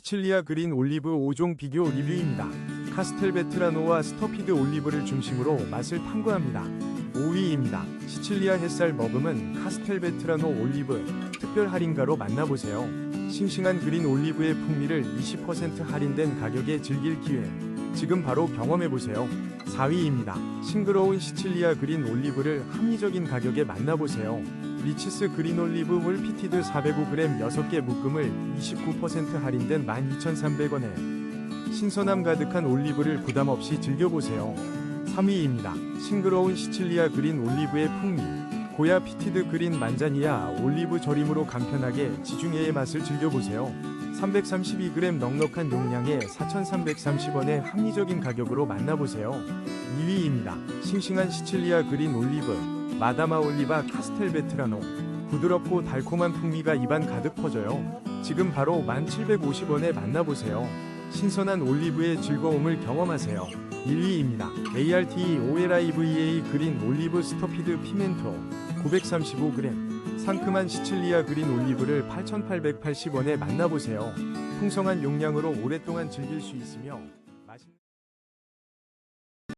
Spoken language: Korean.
시칠리아 그린 올리브 5종 비교 리뷰입니다. 카스텔베트라노와 스토피드 올리브를 중심으로 맛을 탐구합니다. 5위입니다. 시칠리아 햇살 머금은 카스텔베트라노 올리브 특별 할인가로 만나보세요. 싱싱한 그린 올리브의 풍미를 20% 할인된 가격에 즐길 기회. 지금 바로 경험해보세요. 4위입니다. 싱그러운 시칠리아 그린 올리브를 합리적인 가격에 만나보세요. 리치스 그린 올리브 홀 피티드 405g 6개 묶음을 29% 할인된 12,300원에 신선함 가득한 올리브를 부담 없이 즐겨보세요. 3위입니다. 싱그러운 시칠리아 그린 올리브의 풍미. 고야 피티드 그린 만자니아 올리브 절임으로 간편하게 지중해의 맛을 즐겨보세요. 332g 넉넉한 용량에 4,330원의 합리적인 가격으로 만나보세요. 2위입니다. 싱싱한 시칠리아 그린 올리브, 마다마 올리바 카스텔베트라노. 부드럽고 달콤한 풍미가 입안 가득 퍼져요. 지금 바로 1,750원에 만나보세요. 신선한 올리브의 즐거움을 경험하세요. 1위입니다. ARTE OLIVA 그린 올리브 스토피드 피멘토 935g 상큼한 시칠리아 그린 올리브를 8,880원에 만나보세요. 풍성한 용량으로 오랫동안 즐길 수 있으며